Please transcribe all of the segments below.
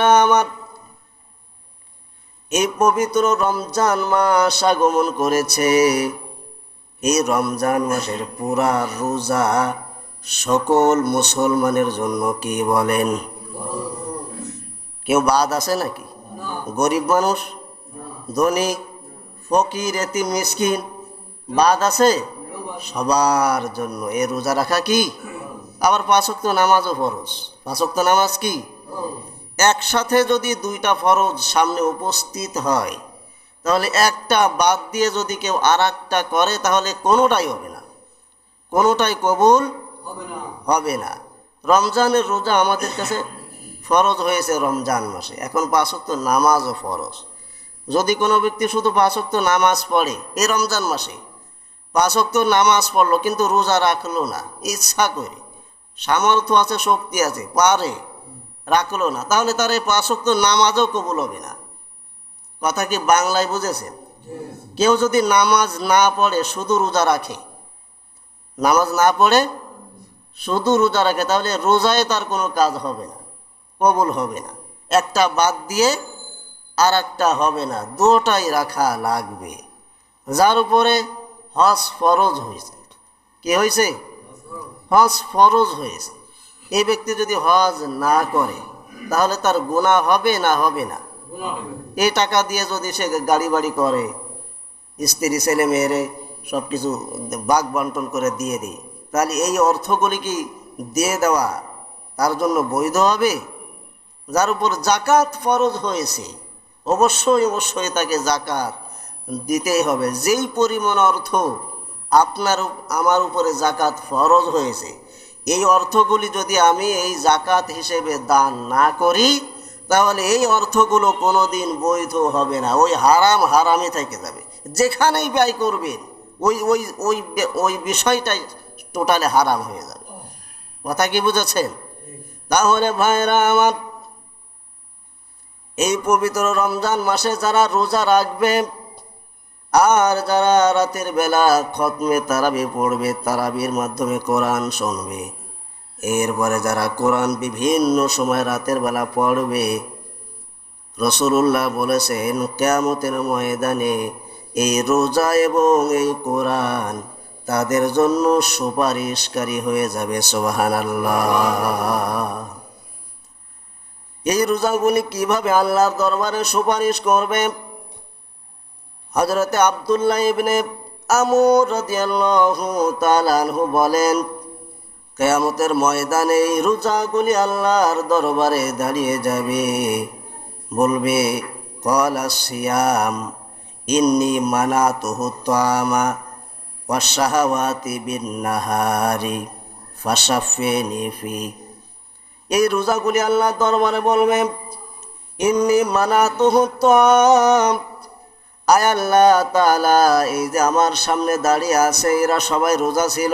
আমার এই পবিত্র রমজান মাস আগমন করেছে। এই রমজান মাসের পুরা রোজা সকল মুসলমানের জন্য কি বলেন? কেউ বাদ আছে নাকি? গরিব মানুষ, ধনী, ফকির, এতিম, মিসকিন বাদ আছে? সবার জন্য। এ রোজা রাখা কি? আবার পাঁচক্ত নামাজও ফরজ। পাঁচক্ত নামাজ কি? একসাথে যদি দুইটা ফরজ সামনে উপস্থিত হয় তাহলে একটা বাদ দিয়ে যদি কেউ আর করে তাহলে কোনোটাই হবে না। কোনোটাই কবুল হবে না। রমজানের রোজা আমাদের কাছে ফরজ হয়েছে রমজান মাসে। এখন পাঁচক্ত নামাজও ফরজ। যদি কোনো ব্যক্তি শুধু পাঁচক্ত নামাজ পড়ে এ রমজান মাসে পাঁচক্ত নামাজ পড়ল কিন্তু রোজা রাখল না ইচ্ছা করে। সামর্থ্য আছে শক্তি আছে পারে। রাখল না। তাহলে তার এই পাঁচক্ত নামাজও কবুল হবে না। কথা কি বাংলায় বুঝেছেন? কেউ যদি নামাজ না পড়ে, শুধু রোজা রাখে। নামাজ না পড়ে, শুধু রোজা রাখে, তাহলে রোজায় তার কোনো কাজ হবে না, কবুল হবে না। একটা বাদ দিয়ে আর একটা হবে না, দুটাই রাখা লাগবে। যার উপরে হজ ফরজ হয়েছে। কি হয়েছে? হজ ফরজ হয়েছে। এই ব্যক্তি যদি হজ না করে তাহলে তার গুণা হবে না হবে না? এই টাকা দিয়ে যদি সে গাড়ি বাড়ি করে স্ত্রী ছেলে মেয়েরে সব কিছু বাঘ বন্টন করে দিয়ে দিই তাহলে এই অর্থগুলি কি দিয়ে দেওয়া তার জন্য বৈধ হবে? যার উপর জাকাত ফরজ হয়েছে অবশ্যই অবশ্যই তাকে জাকাত দিতেই হবে। যেই পরিমাণ অর্থ আপনার আমার উপরে জাকাত ফরজ হয়েছে এই অর্থগুলি যদি আমি এই জাকাত হিসেবে দান না করি, তাহলে এই অর্থগুলো কোনো দিন বৈধ হবে না। ওই হারাম হারামে থেকে যাবে। যেখানেই ব্যয় করবেন, ওই ওই ওই ওই বিষয়টাই টোটালে হারাম হয়ে যাবে। কথা কি বুঝেছেন? তাহলে ভাইরা আমার এই পবিত্র রমজান মাসে যারা রোজা রাখবে আর যারা রাতের বেলা খতমে তারাবি পড়বে, তারাবির মাধ্যমে কোরআন শুনবে। এরপরে যারা কোরআন বিভিন্ন সময় রাতের বেলা পড়বে রসুল্লাহ বলেছেন, কেয়ামতের ময়দানে এই রোজা এবং এই কোরআন তাদের জন্য সুপারিশকারী হয়ে যাবে। সোবাহান আল্লাহ এই রোজাগুলি কীভাবে আল্লাহর দরবারে সুপারিশ করবে হজরতে আবদুল্লাহ ইবনে আমর রাদিয়াল্লাহু তাআলা আনহু বলেন, কেয়ামতের ময়দানে এই রোজাগুলি আল্লাহর দরবারে দাঁড়িয়ে যাবে। বলবে, কলা সিয়াম, ইন্নি মানাতুহু তামা ওয়াশাহাওয়াতি বিন নাহারি ফাশাফিনি ফি। এই রোজাগুলি আল্লাহ দরবারে বলবে, ইন্নি মানা তুহতাম আয় আল্লাহ তাআলা, এই যে আমার সামনে দাঁড়িয়ে আছে, এরা সবাই রোজা ছিল।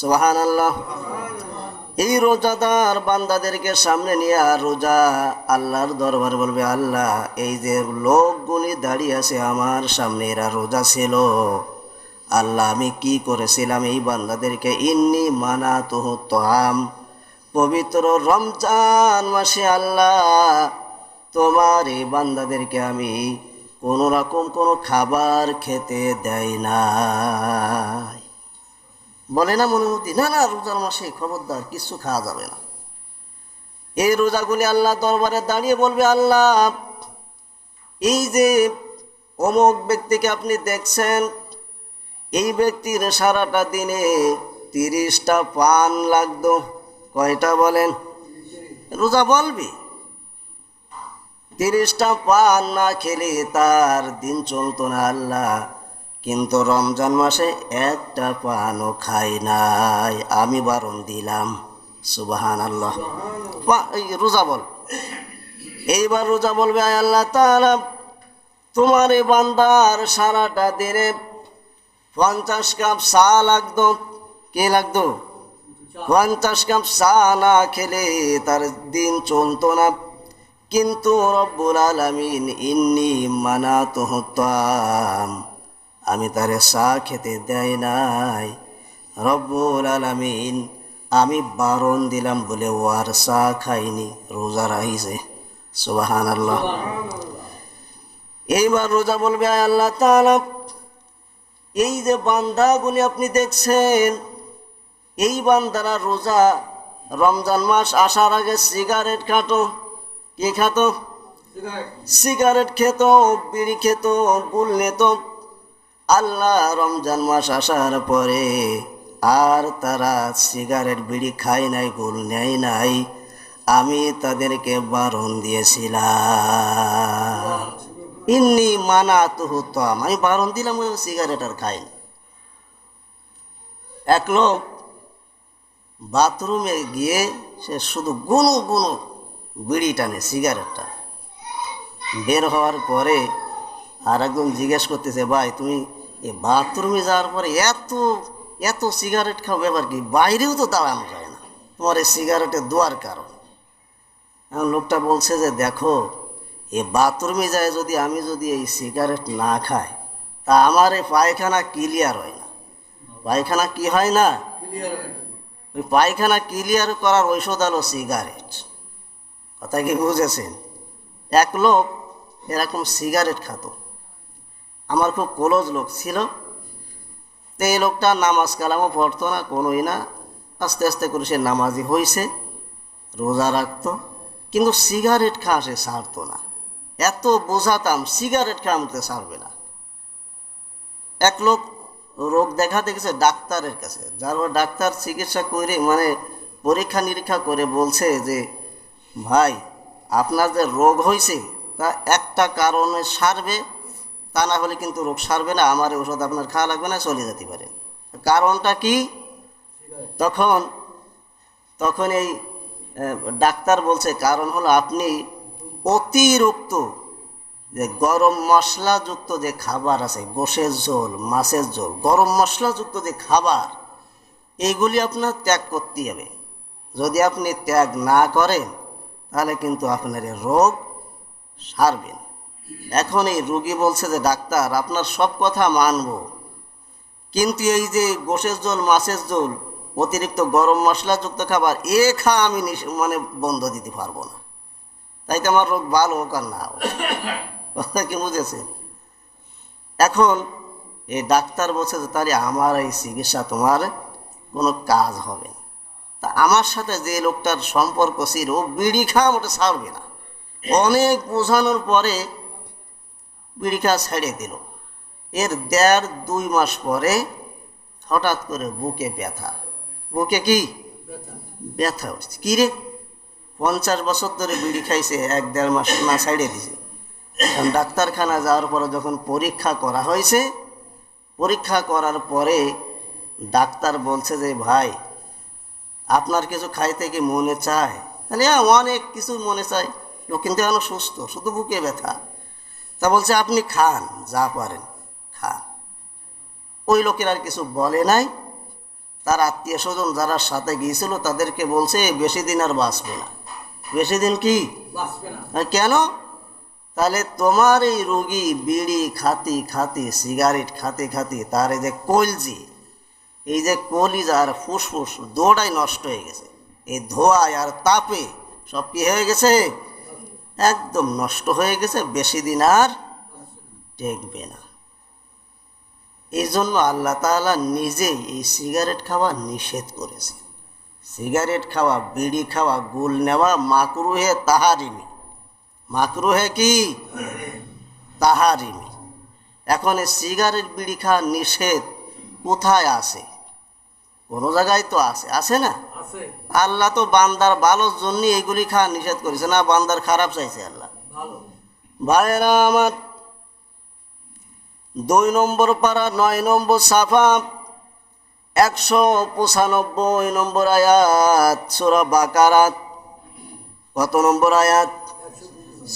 সোহান আল্লাহ এই রোজাদার বান্দাদেরকে সামনে নিয়ে আর রোজা আল্লাহর দরবার বলবে, আল্লাহ, এই যে লোকগুলি দাঁড়িয়ে আছে, আমার সামনে এরা রোজা ছিল। আল্লাহ, আমি কি করেছিলাম? এই বান্দাদেরকে, ইন্নি মানা তুহতাম পবিত্র রমজান মাসে আল্লাহ, তোমার এই বান্দাদেরকে আমি কোনো রকম কোনো খাবার খেতে দেয় না বলে না মনে মতি না না, রোজার মাসে খবরদার, কিছু খাওয়া যাবে না। এই রোজাগুলি আল্লাহ দরবারে দাঁড়িয়ে বলবে, আল্লাহ, এই যে অমুক ব্যক্তিকে আপনি দেখছেন, এই ব্যক্তির সারাটা দিনে তিরিশটা পান লাগতো। কয়টা বলেন? রোজা বলবি। তিরিশটা পান না খেলে তার দিন চলতো না আল্লাহ। কিন্তু রমজান মাসে একটা পানও খাই নাই, আমি বারণ দিলাম। সুবাহান আল্লাহ রোজা বল। এইবার রোজা বলবে, আয় আল্লাহ তাআলা, তোমার এই বান্দার সারাটা দিনে পঞ্চাশ কাপ চা লাগতো। কে লাগতো? পঞ্চাশ কাপ চা না খেলে তার দিন চলতো না। কিন্তু রব্বুল আলামিন ইন্নি মানা তোহতাম আমি তারে চা খেতে দেয় নাই। রব্বুল আলামিন, আমি বারণ দিলাম বলে ও আর চা খাইনি, রোজা রাহিছে সুবাহান আল্লাহ এইবার রোজা বলবে, আয় আল্লাহ তাআলা, এই যে বান্দাগুলি আপনি দেখছেন, এই বান্দারা রোজা, রমজান মাস আসার আগে সিগারেট খাটো। কি খাতো? সিগারেট খেত, বিড়ি খেত, গুল নিত। আল্লাহ রমজান মাস আসার পরে আর তারা সিগারেট, বিড়ি খায় নাই, গুল নেয় নাই। আমি তাদেরকে বারণ দিয়েছিলাম। ইন্নি মানা তুহুতাম আমি বারণ দিলাম সিগারেট আর খাইনি এক লোক বাথরুমে গিয়ে সে শুধু গুনু গুনু বিড়ি টানে সিগারেটটা বের হওয়ার পরে আর একজন জিজ্ঞেস করতেছে, ভাই, তুমি এই বাথরুমে যাওয়ার পরে এত এত সিগারেট খাও, ব্যাপার কি? বাইরেও তো দাঁড়ানো যায় না। তোমার এই সিগারেটের দোয়ার কারণ এখন লোকটা বলছে যে, দেখো এ বাথরুমে যায় যদি আমি যদি এই সিগারেট না খাই, তা আমার এই পায়খানা ক্লিয়ার হয় না। পায়খানা কি হয় না? ওই পায়খানা ক্লিয়ার করার ঔষধ হলো সিগারেট কথা কি বুঝেছেন? এক লোক এরকম সিগারেট খাতো। আমার খুব ক্লোজ লোক ছিল। তো এই লোকটা নামাজ কালামও পড়তো না, কোনোই না। আস্তে আস্তে করে সে নামাজি হয়েছে রোজা রাখতো। কিন্তু সিগারেট খাওয়া সে ছাড়তো না। এত বোঝাতাম সিগারেট খাওয়া আমাকে ছাড়বে না। এক লোক রোগ দেখাতে গেছে ডাক্তারের কাছে। যার ডাক্তার চিকিৎসা করে মানে পরীক্ষা নিরীক্ষা করে বলছে যে ভাই, আপনার যে রোগ হয়েছে তা একটা কারণে সারবে, তা না হলে কিন্তু রোগ সারবে না, আমার ওষুধ আপনার খাওয়া লাগবে না, চলে যেতে পারে। কারণটা কি? তখন তখন এই ডাক্তার বলছে, কারণ হলো আপনি অতিরিক্ত যে গরম মশলাযুক্ত যে খাবার আছে গোশের ঝোল মাছের ঝোল গরম মশলাযুক্ত যে খাবার এইগুলি আপনার ত্যাগ করতে হবে। যদি আপনি ত্যাগ না করেন তাহলে কিন্তু আপনার এই রোগ সারবে না। এখন এই রুগী বলছে যে, ডাক্তার, আপনার সব কথা মানব। কিন্তু এই যে গোশের ঝোল মাছের ঝোল অতিরিক্ত গরম মশলাযুক্ত খাবার, এ খা আমি মানে বন্ধ দিতে পারব না। তাই তো আমার রোগ ভালো হোক আর না কথা কি বুঝেছে এখন এই ডাক্তার বলছে যে, তাহলে আমার এই চিকিৎসা তোমার কোনো কাজ হবে না। তা আমার সাথে যে লোকটার সম্পর্ক ছিল ও বিড়ি খাওয়া ওটা ছাড়বে না। অনেক বোঝানোর পরে বিড়ি খাওয়া ছেড়ে দিল। এর দেড় দুই মাস পরে হঠাৎ করে বুকে ব্যথা। বুকে কি? ব্যথা। উঠছে কী রে? পঞ্চাশ বছর ধরে বিড়ি খাইছে এক দেড় মাস না ছাইড়ে দিছে। এখন ডাক্তারখানা যাওয়ার পরে যখন পরীক্ষা করা হয়েছে পরীক্ষা করার পরে ডাক্তার বলছে যে ভাই আপনার কিছু খাইতে কি মনে চায়? তাহলে হ্যাঁ অনেক কিছু মনে চায়। লোক কিন্তু এখন সুস্থ শুধু বুকে ব্যথা। তা বলছে আপনি খান যা পারেন খান। ওই লোকের আর কিছু বলে নাই। তার আত্মীয় স্বজন যারা সাথে গিয়েছিল তাদেরকে বলছে বেশি দিন আর বাঁচবে না। বেশি দিন কি? কেন? তাহলে তোমার এই রোগী বিড়ি খাতি খাতি সিগারেট খাতে খাতে তার এই যে কলজি এই যে কলিজা আর ফুসফুস দৌড়াই নষ্ট হয়ে গেছে। এই ধোয়ায় আর তাপে সব কি হয়ে গেছে? একদম নষ্ট হয়ে গেছে, বেশি দিন আর টেকবে না। এই জন্য আল্লাহ তাআলা নিজেই এই সিগারেট খাওয়া নিষেধ করেছে। সিগারেট খাওয়া, বিড়ি খাওয়া, গুল নেওয়া, মাকরুহে তাহারিমি। মাকরুহে কি? তাহারিমি। এখন এই সিগারেট, বিড়ি খাওয়া নিষেধ কোথায় আছে? কোনো জায়গায় তো আছে আছে না? আল্লাহ তো বান্দার ভালোর জন্য এগুলি খাওয়া নিষেধ করেছে না বান্দার খারাপ চাইছে আল্লাহ। ভাইয়েরা আমার দুই নম্বর পাড়া নয় নম্বর সাফা একশো পঁচানব্বই নম্বর আয়াত সোরা বাকারাত কত নম্বর আয়াত?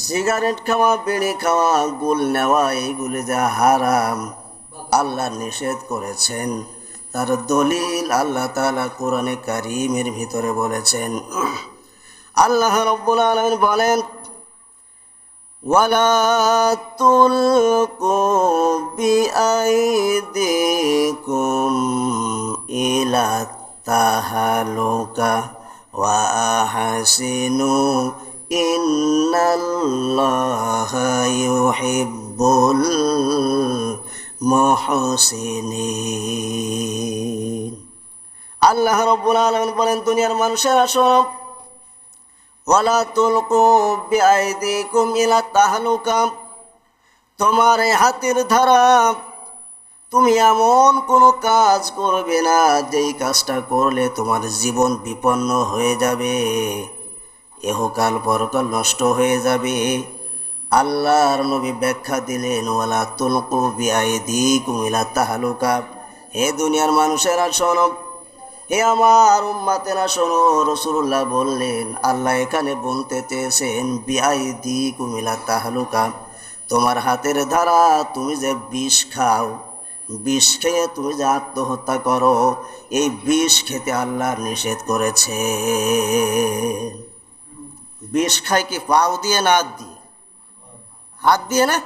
সিগারেট খাওয়া বিড়ি খাওয়া গুল নেওয়া এইগুলি যা হারাম আল্লাহ নিষেধ করেছেন। তার দলিল আল্লাহ তাআলা কোরআনে কারিমের ভিতরে বলেছেন আল্লাহ রব্বুল আলমিন বলেন ولا تلقوا بأيديكم إلى التهلكة وأحسنوا ইন্নাল্লাহা ইউহিব্বুল মুহসিনিন আল্লাহ রব্বুল আলামিন বলেন, দুনিয়ার মানুষেরা শোনো ওয়ালা তুলকু বিআইদিকুম ইলা তাহলুকা। তোমার এই হাতের ধারা, তুমি এমন কোনো কাজ করবে না, যেই কাজটা করলে তোমার জীবন বিপন্ন হয়ে যাবে, এহকাল পরকাল নষ্ট হয়ে যাবে। আল্লাহর নবী ব্যাখ্যা দিলেন, ওয়ালা তুলকু বিআইদিকুম ইলা তাহলুকা। হে দুনিয়ার মানুষেরা, শোনো। হে আমার উম্মাতেরা, শোনো। রসুল্লাহ বললেন, আল্লাহ এখানে বলতে চেয়েছেন বিআইদি কুমিলা তাহলুকা। তোমার হাতের ধারা তুমি যে বিষ খাও, বিষ খেয়ে তুমি যে আত্মহত্যা করো, এই বিষ খেতে আল্লাহ নিষেধ করেছে বিষ খাই কি পাও দিয়ে না দিয়ে? হাত দিয়ে না?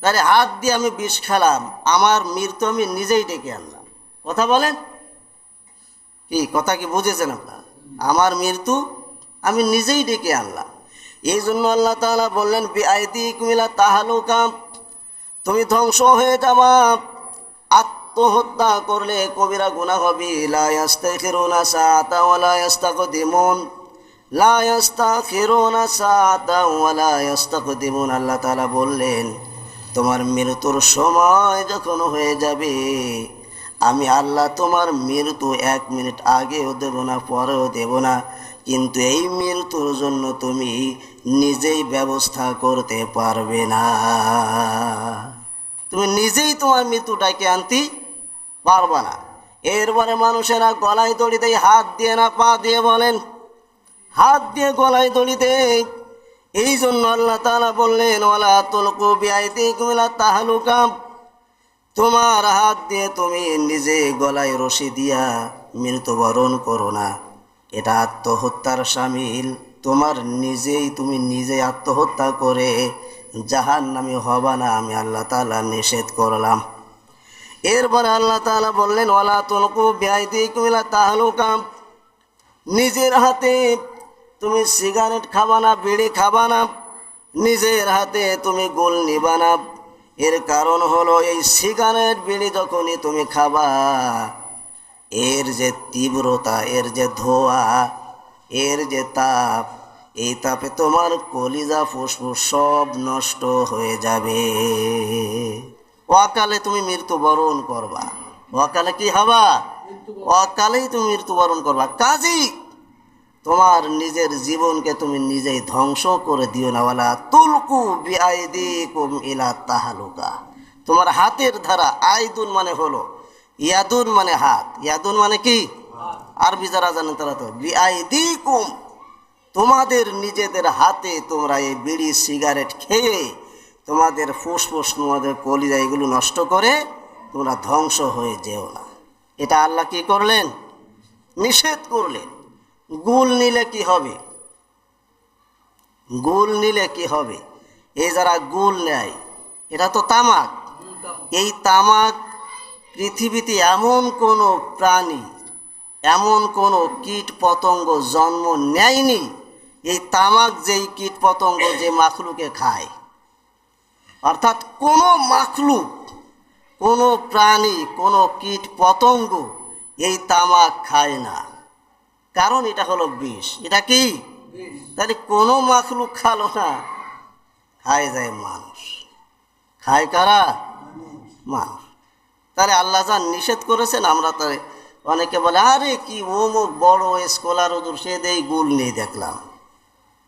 তাহলে হাত দিয়ে আমি বিষ খেলাম, আমার মৃত্যু আমি নিজেই ডেকে আনলাম। কথা বলেন? কি, কথা কি বুঝেছেন আপনার? আমার মৃত্যু আমি নিজেই ডেকে আনলাম। এই জন্য আল্লাহ তাআলা বললেন বিআইদি কুমিলা তাহালুকা তুমি ধ্বংস হয়ে যাবা। আত্মহত্যা করলে কবিরা গুনাহ হবে। লা ইয়াস্তাখিরুনা সাআতা ওয়া লা ইয়াস্তাকদিমুন। লা ইয়াস্তাখিরুনা সাআতা ওয়া লা ইয়াস্তাকদিমুন, আল্লাহ তাআলা বললেন, তোমার মৃত্যুর সময় যখন হয়ে যাবে, আমি আল্লাহ তোমার মৃত্যু এক মিনিট আগেও দেব না, পরেও দেব না। কিন্তু এই মৃত্যুর জন্য তুমি নিজেই ব্যবস্থা করতে পারবে না। তুমি নিজেই তোমার মৃত্যুটাকে আনতে পারবা না। এরপরে মানুষেরা গলায় দড়ি দেয় হাত দিয়ে না, পা দিয়ে বলেন হাত দিয়ে গলায় দেয়। এই জন্য আল্লাহ তালা বললেন, ওয়ালা তুলকু বিআইদিকুম ইলা তাহলুকা তোমার হাত দিয়ে তুমি নিজে গলায় রশি দিয়া মৃত্যুবরণ করো না। এটা আত্মহত্যার সামিল। তোমার নিজেই তুমি নিজে আত্মহত্যা করে জাহান নামি হবা না, আমি আল্লাহ তালা নিষেধ করলাম। এরপরে আল্লাহ তাআলা বললেন, ওয়ালা তুলকু বিআইদিকুম ইলা তাহলুকা নিজের হাতে তুমি সিগারেট খাবা না বিড়ি খাবা না নিজের হাতে তুমি গোল নিবা না এর কারণ হলো এই সিগারেট বিড়ি যখনই তুমি খাবা এর যে তীব্রতা এর যে ধোয়া এর যে তাপ এই তাপে তোমার কলিজা ফুসফুস সব নষ্ট হয়ে যাবে। অকালে তুমি মৃত্যুবরণ করবা। অকালে কি হবা? অকালেই তুমি মৃত্যুবরণ করবা। কাজী তোমার নিজের জীবনকে তুমি নিজেই ধ্বংস করে দিও না। ওয়ালা তুলকু বিআইদিকুম ইলা তাহালুকা। তোমার হাতের ধারা আইদুন মানে হলো, ইয়াদুন মানে হাত। ইয়াদুন মানে কি? আরবি যারা জানেন তারা তো বিআইদিকুম। তোমাদের নিজেদের হাতে তোমরা এই বিড়ি, সিগারেট খেয়ে তোমাদের ফুসফুস, তোমাদের কলিজা এগুলো নষ্ট করে তোমরা ধ্বংস হয়ে যেও না। এটা আল্লাহ কি করলেন? নিষেধ করলেন। গুল নিলে কি হবে? গুল নিলে কি হবে? এই যারা গুল নেয়, এটা তো তামাক। এই তামাক পৃথিবীতে এমন কোনো প্রাণী, এমন কোনো কীট পতঙ্গ জন্ম নেয়নি। এই তামাক যেই কীট পতঙ্গ যে মাখলুকে খায়। অর্থাৎ কোনো মাখলুক, কোনো প্রাণী, কোনো কীট পতঙ্গ এই তামাক খায় না। কারণ এটা হলো বিষ। এটা কি? তাহলে কোনো মাখলুক খালো না। খায় যায় মানুষ। খায় কারা? মানুষ। তাহলে আল্লাহ যা নিষেধ করেছেন, আমরা তাই অনেকে বলে, আরে কি অমুক বড় স্কলার ওজুর সে দেই গুল নেই দেখলাম।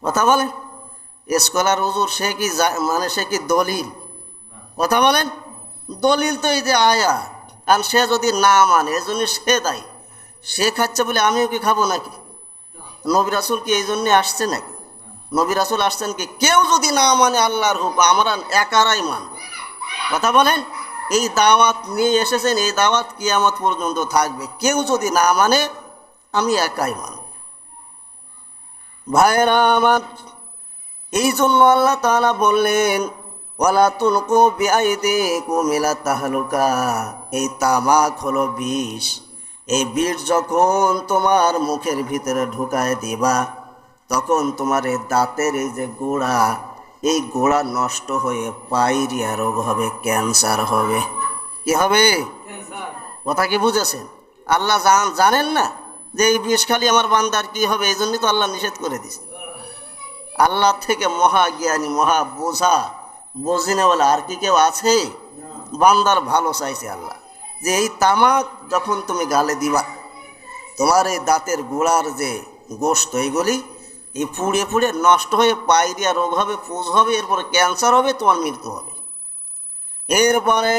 কথা বলেন। স্কলার ওজুর সে কি মানে সে কি দলিল? কথা বলেন। দলিল তো এই যে আয়া আর সে যদি না মানে এজন্য সে দায়ী। সে খাচ্ছে বলে আমিও কি খাব নাকি? নবী রাসুল কি এই জন্যে আসছে নাকি? নবী রাসুল আসছেন কি? কেউ যদি না মানে আল্লাহর হুক আমরা একারাই মানব। কথা বলেন? এই দাওয়াত নিয়ে এসেছেন, এই দাওয়াত কিয়ামত পর্যন্ত থাকবে। কেউ যদি না মানে আমি একাই মানব। ভাইরা আমার, এই জন্য আল্লাহ তাআলা বললেন, ওয়ালা তুলকু বিআইদিকুম ইলা তাহলুকা। এই তামাক হলো বিষ। এই বিষ যখন তোমার মুখের ভিতরে ঢুকায় দিবা তখন তোমার এই দাঁতের এই যে গোড়া এই গোড়া নষ্ট হয়ে পাইরিয়া রোগ হবে ক্যান্সার হবে। কি হবে? কথা কি বুঝেছেন? আল্লাহ জান জানেন না যে এই বিষ খালি আমার বান্দার কি হবে? এই জন্যই তো আল্লাহ নিষেধ করে দিছে। আল্লাহ থেকে মহা জ্ঞানী মহা বোঝা বোঝিনে বলে আর কি কেউ আছে? বান্দার ভালো চাইছে আল্লাহ। যে এই তামাক যখন তুমি গালে দিবা, তোমার এই দাঁতের গোড়ার যে গোস্ত এইগুলি এই পুড়ে পুড়ে নষ্ট হয়ে পাইরিয়া রোগ হবে, পুজ হবে, এরপরে ক্যান্সার হবে, তোমার মৃত্যু হবে। এরপরে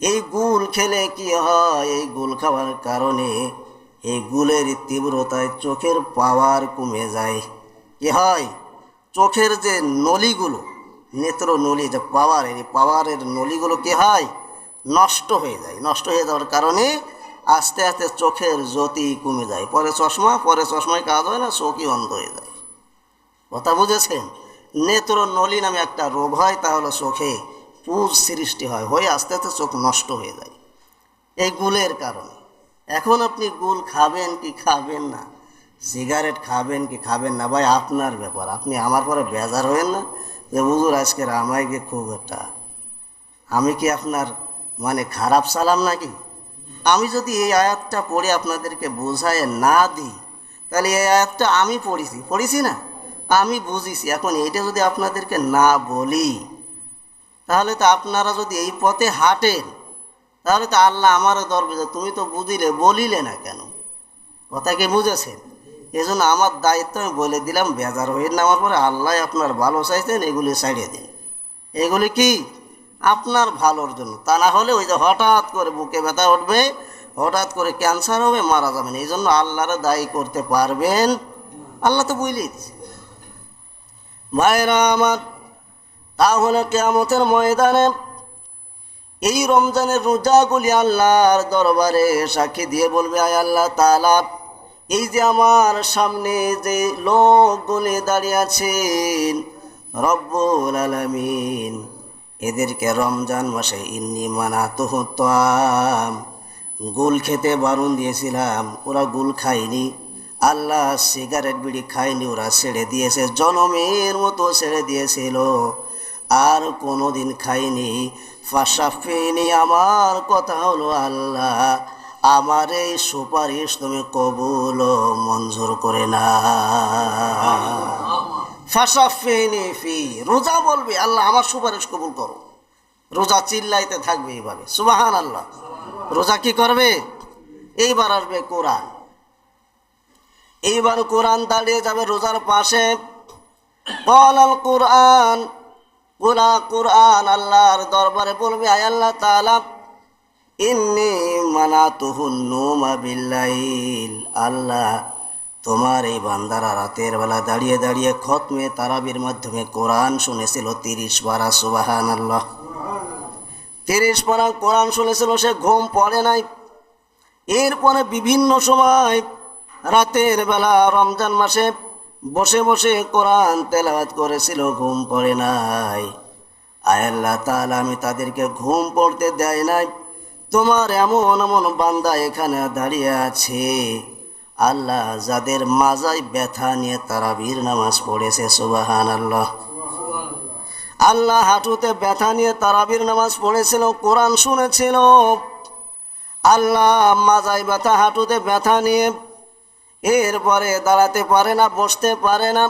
এই গুল খেলে কি হয়? এই গুল খাওয়ার কারণে এই গুলের তীব্রতায় চোখের পাওয়ার কমে যায়। কি হয়? চোখের যে নলিগুলো নেত্র নলি যে পাওয়ার, এই পাওয়ারের নলিগুলো কি হয়? নষ্ট হয়ে যায়, নষ্ট হয়ে যাওয়ার কারণে আস্তে আস্তে চোখের জ্যোতি কমে যায়। পরে চশমা, পরে চশমায় কাজ হয় না, চোখই অন্ধ হয়ে যায়। কথা বুঝেছেন? নেত্র নলি নামে একটা রোগ হয় তাহলে চোখে পুজ সৃষ্টি হয়, হয়ে আস্তে আস্তে চোখ নষ্ট হয়ে যায়। এই গুলের কারণে। এখন আপনি গুল খাবেন কি খাবেন না? সিগারেট খাবেন কি খাবেন না? ভাই, আপনার ব্যাপার। আপনি আমার পরে বেজার হবেন না যে বুঝুর আজকের আমায় গিয়ে খুব একটা, আমি কি আপনার মানে খারাপ সালাম নাকি? আমি যদি এই আয়াতটা পড়ে আপনাদেরকে বোঝায় না দিই, তাহলে এই আয়াতটা আমি পড়েছি। পড়েছি না? আমি বুঝিছি। এখন এটা যদি আপনাদেরকে না বলি, তাহলে তো আপনারা যদি এই পথে হাঁটেন, তাহলে তো আল্লাহ আমারও দরবে যে তুমি তো বুঝিলে, বলিলে না কেন? কথা কি বুঝেছেন? এই জন্য আমার দায়িত্ব আমি বলে দিলাম, বেজার হয়ে নামার পরে। আল্লাহ আপনার ভালো চাইছেন, এগুলি ছাড়িয়ে দিন। এগুলি কি? আপনার ভালোর জন্য। তা না হলে ওই যে হঠাৎ করে বুকে ব্যথা উঠবে, হঠাৎ করে ক্যান্সার হবে, মারা যাবেন। এই জন্য আল্লাহরে দায়ী করতে পারবেন। আল্লাহ তো বুঝলি ভাইরা আমার, তাহলে কেয়ামতের ময়দানে এই রমজানের রোজাগুলি আল্লাহর দরবারে সাক্ষী দিয়ে বলবে, আয় আল্লাহ তালা এই যে আমার সামনে যে লোকগুলি দাঁড়িয়ে আছেন, রব্বুল আলামিন এদেরকে রমজান মাসে ইন্নি মানা তুহতাম গুল খেতে বারণ দিয়েছিলাম, ওরা গুল খায়নি। আল্লাহ সিগারেট বিড়ি খায়নি, ওরা ছেড়ে দিয়েছে, জনমের মতো ছেড়ে দিয়েছিল। আর কোনোদিন খাইনি ফাঁসাফিনি, আমার কথা হলো আল্লাহ, আমার এই সুপারিশ তুমি কবুল মঞ্জুর করে না ফি, রোজা বলবে, আল্লাহ আমার সুপারিশ কবুল করো। রোজা চিল্লাইতে থাকবে এইভাবে। সুবাহান আল্লাহ রোজা কি করবে? এইবার আসবে কোরআন। এইবার কোরআন দাঁড়িয়ে যাবে রোজার পাশে। বল আল কোরআন পুরা কোরআন আল্লাহর দরবারে বলবে, আয় আল্লাহ তাআলা, ইন্নি মানা তুহুন্নুমা বিল্লাইল আল্লাহ তোমার এই বান্দারা রাতের বেলা দাঁড়িয়ে দাঁড়িয়ে খতমে তারাবির মাধ্যমে কোরআন শুনেছিল তিরিশ বারা সুবাহান আল্লাহ তিরিশ পারা কোরআন শুনেছিল, সে ঘুম পড়ে নাই। এরপরে বিভিন্ন সময় রাতের বেলা রমজান মাসে বসে বসে কোরআন তেলাওয়াত করেছিল, ঘুম পড়ে নাই। আয়াল্লাহ তাআলা, আমি তাদেরকে ঘুম পড়তে দেয় নাই। তোমার এমন এমন বান্দা এখানে দাঁড়িয়ে আছে। আল্লাহ যাদের মাজায় ব্যথা নিয়ে তারা বীর নামাজ পড়েছে সুবাহান আল্লাহ আল্লাহ হাঁটুতে ব্যথা নিয়ে তারাবির নামাজ পড়েছিল, কোরআন শুনেছিল। আল্লাহ মাজায় ব্যথা, হাঁটুতে ব্যথা নিয়ে এরপরে দাঁড়াতে পারে না, বসতে পারে না।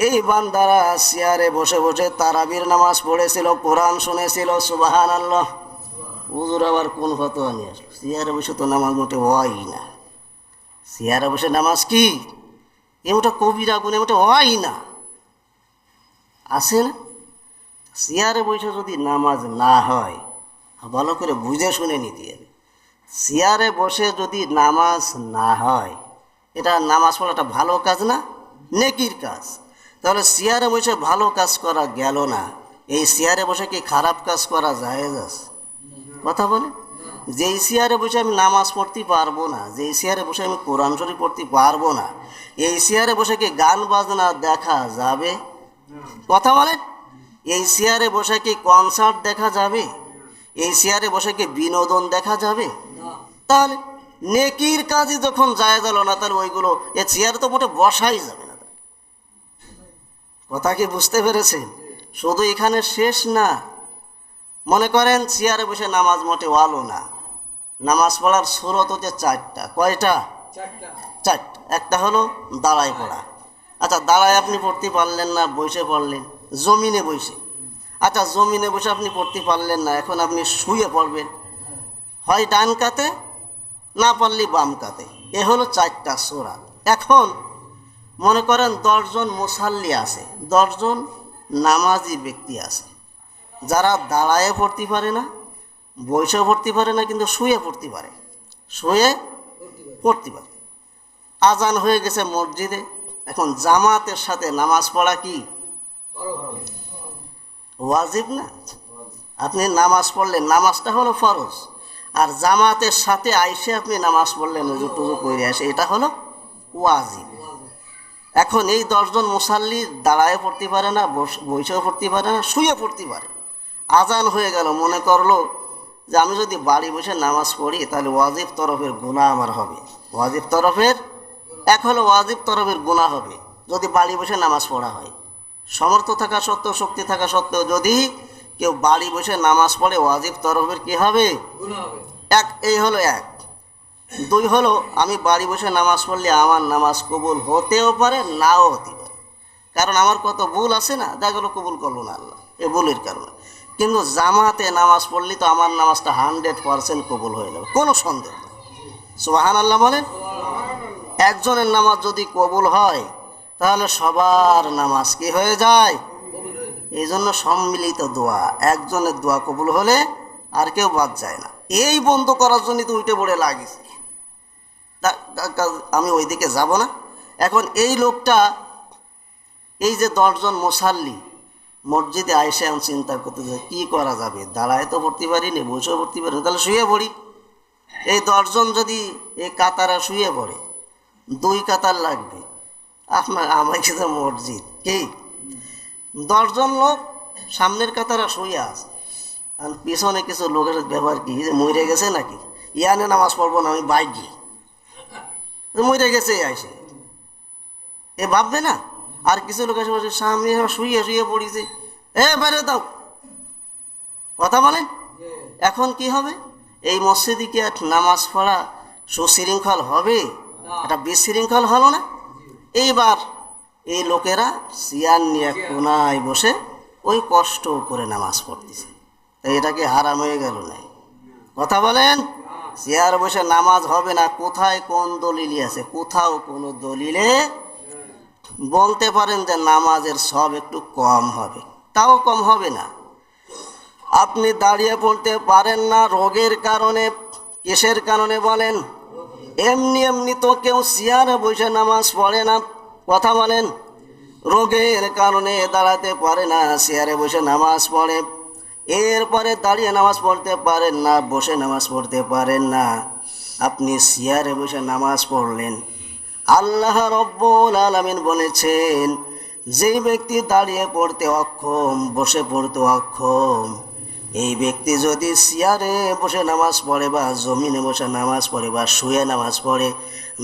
এই বান্দারা চেয়ারে বসে বসে তারাবির নামাজ পড়েছিল, কোরআন শুনেছিল সুবাহান আল্লাহ হুজুর আবার কোন ফতোয়া নিয়ে আসলো? চেয়ারে বসে তো নামাজ মোটে হয় না। চেয়ারে বসে নামাজ কি? এ ওটা কবিরা গুনে ওটা হয় না। আছে না চেয়ারে বসে যদি নামাজ না হয়, ভালো করে বুঝে শুনে নিতে হবে। চেয়ারে বসে যদি নামাজ না হয়, এটা নামাজ পড়াটা ভালো কাজ না? নেকির কাজ। তাহলে চেয়ারে বসে ভালো কাজ করা গেল না। এই চেয়ারে বসে কি খারাপ কাজ করা যায়? কথা বলে যেই চেয়ারে বসে আমি নামাজ পড়তে পারব না, যেই চেয়ারে বসে আমি কোরআন শরীফ পড়তে পারব না, এই চেয়ারে বসে কি গান বাজনা দেখা যাবে? কথা বলেন। এই চেয়ারে বসে কি কনসার্ট দেখা যাবে? এই চেয়ারে বসে কি বিনোদন দেখা যাবে? তাহলে নেকির কাজই যখন যায় গেল না, তাহলে ওইগুলো, এ চেয়ারে তো মোটে বসাই যাবে না। কথা কি বুঝতে পেরেছেন? শুধু এখানে শেষ না। মনে করেন চেয়ারে বসে নামাজ মোটে ওয়ালো না। নামাজ পড়ার সুরত হচ্ছে চারটা। কয়টা? চারটা। একটা হলো দাঁড়ায় পড়া। আচ্ছা দাঁড়ায় আপনি পড়তে পারলেন না বসে পড়লেন। জমিনে বসে। আচ্ছা জমিনে বসে আপনি পড়তে পারলেন না এখন আপনি শুয়ে পড়বেন। হয় ডান কাতে না পারলে বাম কাতে। এ হলো চারটা সোরা। এখন মনে করেন দশজন মুসাল্লি আছে দশজন নামাজি ব্যক্তি আছে। যারা দাঁড়ায় পড়তে পারে না বসে পড়তে পারে না, কিন্তু শুয়ে পড়তে পারে। শুয়ে পড়তে পারে। আজান হয়ে গেছে মসজিদে। এখন জামাতের সাথে নামাজ পড়া কি? ওয়াজিব না? আপনি নামাজ পড়লেন নামাজটা হলো ফরজ। আর জামাতের সাথে আইসে আপনি নামাজ পড়লেন উজু টুজু করে আসে, এটা হলো ওয়াজিব। এখন এই দশজন মুসাল্লি দাঁড়ায় পড়তে পারে না বসেও পড়তে পারে না, শুয়ে পড়তে পারে। আজান হয়ে গেল, মনে করল যে আমি যদি বাড়ি বসে নামাজ পড়ি তাহলে ওয়াজিব তরফের গুণা আমার হবে। ওয়াজিব তরফের? এক হলো ওয়াজিব তরফের গুণা হবে যদি বাড়ি বসে নামাজ পড়া হয়। সমর্থ থাকা সত্ত্বেও শক্তি থাকা সত্ত্বেও যদি কেউ বাড়ি বসে নামাজ পড়ে ওয়াজিব তরফের কি হবে? এক এই হলো এক। দুই হলো আমি বাড়ি বসে নামাজ পড়লে আমার নামাজ কবুল হতেও পারে নাও হতে পারে। কারণ আমার কত ভুল আছে না যেগুলো কবুল করল না আল্লাহ এ ভুলের কারণে। কিন্তু জামাতে নামাজ পড়লে তো আমার নামাজটা হান্ড্রেড পারসেন্ট কবুল হয়ে যাবে কোনো সন্দেহ সুবাহান আল্লাহ বলেন, একজনের নামাজ যদি কবুল হয়, তাহলে সবার নামাজ কি হয়ে যায়? এই জন্য সম্মিলিত দোয়া, একজনের দোয়া কবুল হলে আর কেউ বাদ যায় না। এই বন্ধ করার জন্যই তো উঠে পড়ে লাগিয়েছে আমি ওইদিকে যাব না। এখন এই লোকটা, এই যে দশজন মোসাল্লি মসজিদে আইসে আমি চিন্তা করতে যে কী করা যাবে? দাঁড়ায় তো পড়তে পারিনি বসেও পড়তে পারিনি তাহলে শুয়ে পড়ি। এই দশজন যদি এই কাতারা শুয়ে পড়ে, দুই কাতার লাগবে। আপনার, আমাকে তো মসজিদ, কি? দশজন লোক সামনের কাতারা শুয়ে আছে। আর পিছনে কিছু লোকের ব্যবহার কি? যে মরে গেছে নাকি? ইয়ানে নামাজ পড়ব না, আমি বাইক গিয়ে। মরে গেছে আইসে এ ভাববে না? আর কিছু লোক এসে বসে সামনে শুয়ে শুয়ে পড়িছে এ, বাইরে দাও। কথা বলেন এখন কি হবে? এই মসজিদে কি আর নামাজ পড়া সুশৃঙ্খল হবে? এটা বিশৃঙ্খল হলো না? এইবার এই লোকেরা সিয়ার নিয়ে কোনায় বসে ওই কষ্ট করে নামাজ পড়তেছে। তো এটা কি হারাম হয়ে গেল না কথা বলেন? চেয়ার বসে নামাজ হবে না? কোথায় কোন দলিলে আছে? কোথাও কোনো দলিলে বলতে পারেন যে নামাজের সব একটু কম হবে। তাও কম হবে না। আপনি দাঁড়িয়ে পড়তে পারেন না, রোগের কারণে কিসের কারণে বলেন। এমনি এমনি তো কেউ চেয়ারে বসে নামাজ পড়ে না। কথা বলেন, রোগের কারণে দাঁড়াতে পারে না চেয়ারে বসে নামাজ পড়ে। এরপরে দাঁড়িয়ে নামাজ পড়তে পারেন না, বসে নামাজ পড়তে পারেন না। আপনি চেয়ারে বসে নামাজ পড়লেন। আল্লাহ রব্বুল আলামিন বলেছেন যেই ব্যক্তি দাঁড়িয়ে পড়তে অক্ষম, বসে পড়তে অক্ষম, এই ব্যক্তি যদি চেয়ারে বসে নামাজ পড়ে বা জমিনে বসে নামাজ পড়ে বা শুয়ে নামাজ পড়ে,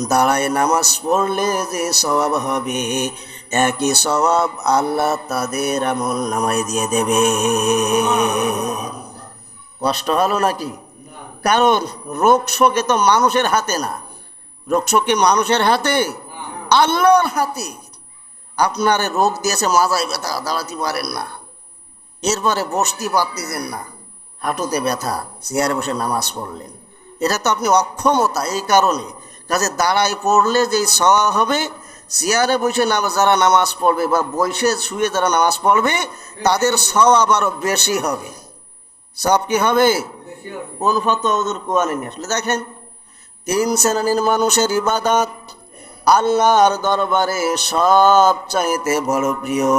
দাঁড়ায় নামাজ পড়লে যে স্বভাব হবে, একই স্বভাব আল্লাহ তাদের আমল নামাই দিয়ে দেবে। কষ্ট হলো নাকি? কারণ রোগ শোকে তো মানুষের হাতে না। রোগ মানুষের হাতে, আল্লাহর হাতে। আপনারে রোগ দিয়েছে, মাজায় ব্যথা, দাঁড়াতে পারেন না। এরপরে বসতে পারতেছেন না। হাঁটুতে ব্যথা, চেয়ারে বসে নামাজ পড়লেন। এটা তো আপনি অক্ষমতা, এই কারণে। কাজে দাঁড়ায় পড়লে যেই সওয়া হবে, চেয়ারে বসে না যারা নামাজ পড়বে বা বসে শুয়ে যারা নামাজ পড়বে, তাদের সওয়াব আরও বেশি হবে। সব কি হবে? কোন ফতোয়া ওদের কোয়ানে নিয়ে আসলে দেখেন তিন শ্রেণির মানুষের ইবাদত, আল্লাহর দরবারে সব চাইতে বড় প্রিয়।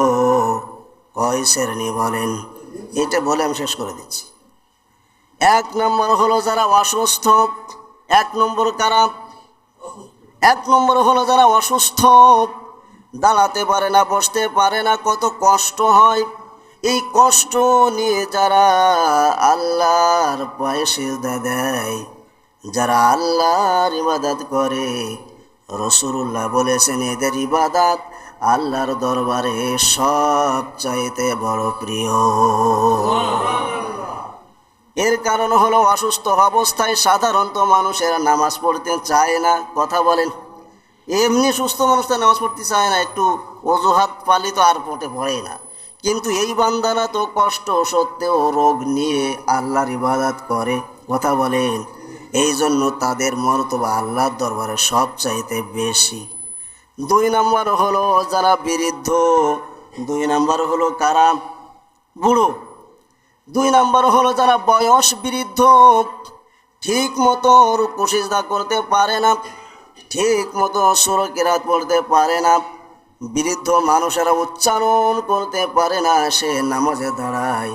কয় শ্রেণি বলেন? এটা বলে আমি শেষ করে দিচ্ছি। এক নম্বর হলো যারা অসুস্থ, এক নম্বর কারা? এক নম্বর হলো যারা অসুস্থ, দাঁড়াতে পারে না, বসতে পারে না, কত কষ্ট হয়। এই কষ্ট নিয়ে যারা আল্লাহর পায়ে সেজদা দেয় যারা আল্লাহর ইবাদত করে রসুল্লাহ বলেছেন, এদের ইবাদত আল্লাহর দরবারে সব চাইতে বড় প্রিয়। এর কারণ হলো, অসুস্থ অবস্থায় সাধারণত মানুষেরা নামাজ পড়তে চায় না। কথা বলেন, এমনি সুস্থ মানুষ তো নামাজ পড়তে চায় না, একটু অজুহাত পালি তো আর পড়ে পড়ে না। কিন্তু এই বান্দারা তো কষ্ট সত্ত্বেও রোগ নিয়ে আল্লাহর ইবাদত করে। কথা বলেন এই জন্য তাদের মর্তবা আল্লাহর দরবারে সব চাইতে বেশি। দুই নম্বর হলো যারা বৃদ্ধ, দুই নম্বর হলো কারা? বুড়ো। দুই নাম্বার হলো যারা বয়স বৃদ্ধ ঠিক মতো কুশিদা করতে পারে না ঠিক মতো সুরকিরাত পড়তে পারে না, বৃদ্ধ মানুষেরা উচ্চারণ করতে পারে না, সে নামাজে দাঁড়ায়।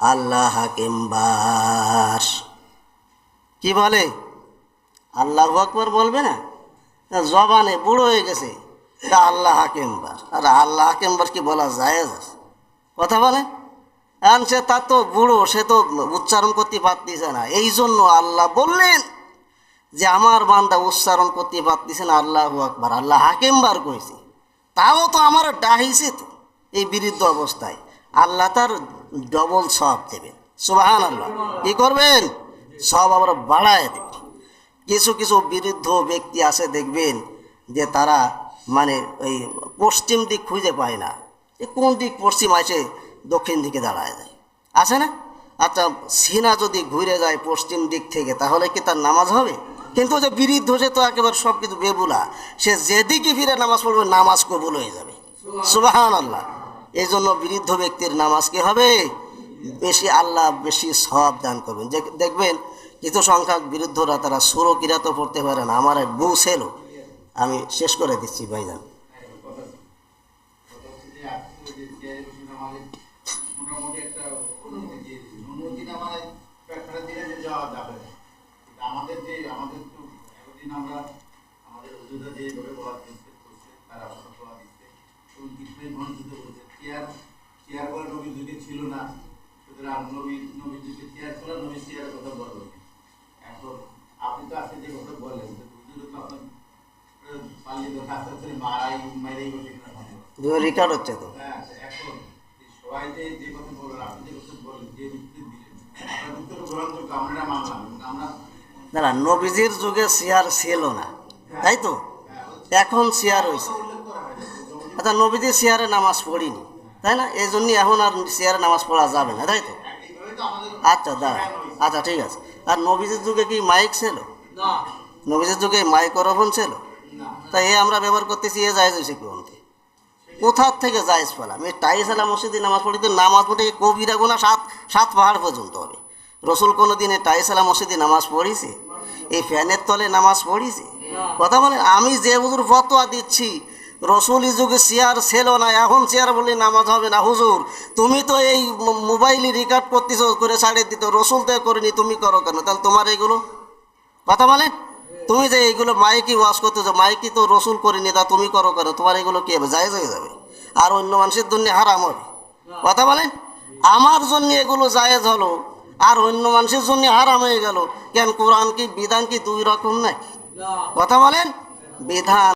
আল্লাহ হাকিমবার কি বলে? আল্লাহ আকবর বলবে না? তা জবানে বুড়ো হয়ে গেছে। তা আল্লাহ হাকিমবার। আর আল্লাহ হাকিমবার কি বলা যায় কথা বলে? এখন সে তার তো বুড়ো, সে তো উচ্চারণ করতে পারতেছে না। এই জন্য আল্লাহ বললেন যে, আমার বান্দা উচ্চারণ করতে পারতেছে না, আল্লাহ আকবার। আল্লাহ হাকিমবার কইছে। তাও তো আমার ডাহিছে তো, এই বিরুদ্ধ অবস্থায়। আল্লাহ তার ডবল সব দেবেন। সুবাহান আল্লাহ কি করবেন? সব আবার বাড়ায় দেবেন কিছু কিছু বিরুদ্ধ ব্যক্তি আছে দেখবেন যে তারা মানে ওই পশ্চিম দিক খুঁজে পায় না। যে কোন দিক পশ্চিম আছে, দক্ষিণ দিকে দাঁড়ায় যায়। আছে না? আচ্ছা সিনা যদি ঘুরে যায় পশ্চিম দিক থেকে, তাহলে কি তার নামাজ হবে? কিন্তু যে বিরুদ্ধ সে তো একেবারে সব কিছু বেবুলা, সে যেদিকে ফিরে নামাজ পড়বে, নামাজ কবুল হয়ে যাবে। সুবাহান আল্লাহ এই জন্য বৃদ্ধ ব্যক্তির নামাজ কি হবে? বেশি আল্লাহ বেশি সব দান করবেন। দেখবেন কিছু সংখ্যক বিরুদ্ধরা, তারা সুরো কিরাত পড়তে পারে না। আমার এক বউ ছিল। আমি শেষ করে দিচ্ছি, ভাইজান। ছিল না সুতরাং নবী নবীর চেয়ার ছিল নবী চেয়ারের কথা বলবেন এখন আপনি তো আজকে যে কথা হচ্ছে হ্যাঁ, না না নবীজির যুগে চেয়ার ছিল না তাই তো? এখন চেয়ার হয়েছে আচ্ছা নবীজির চেয়ারে নামাজ পড়িনি। তাই না? এই জন্যই এখন আর চেয়ারে নামাজ পড়া যাবে না তাই তো? আচ্ছা দাঁড়া। আচ্ছা ঠিক আছে। আর নবীজের যুগে কি মাইক ছিল? নবীজের যুগে মাইক মাইক্রোফোন ছিল? তাই এ আমরা ব্যবহার করতেছি এ জায়জ হয়েছে অন্তে কোথার থেকে জায়েজ পেলাম? এই টাইসালা মসজিদে নামাজ পড়িতে নামাজ পড়ে কবিরা গোনা সাত সাত পাহাড় পর্যন্ত হবে? রসুল কোনো দিনে টাইসালা মসজিদে নামাজ পড়িছে? এই ফ্যানের তলে নামাজ পড়িছে? কথা বলে আমি যে হুজুর ফতোয়া দিচ্ছি রসুল যুগে চেয়ার ছিল না, এখন চেয়ার বলে নামাজ হবে না। হুজুর, তুমি তো এই মোবাইলে রেকর্ড করতেছো, করে ছাড়িয়ে দিত। রসুল তো করিনি, তুমি করো কেন? তাহলে তোমার এগুলো? কথা বলেন? তুমি যে এইগুলো মাইকি ওয়াশ করতেছো, মাইকি তো রসুল করিনি, তা তুমি করো কেন? তোমার এগুলো কি হবে? জায়েজ হয়ে যাবে। আর অন্য মানুষের জন্য হারাম হবে। কথা বলেন? আমার জন্য এগুলো জায়েজ হলো, আর অন্য মানুষের জন্য হারাম হয়ে গেল। কেন? কোরআন কি, বিধান কি দুই রকম নাকি কথা বলেন? বিধান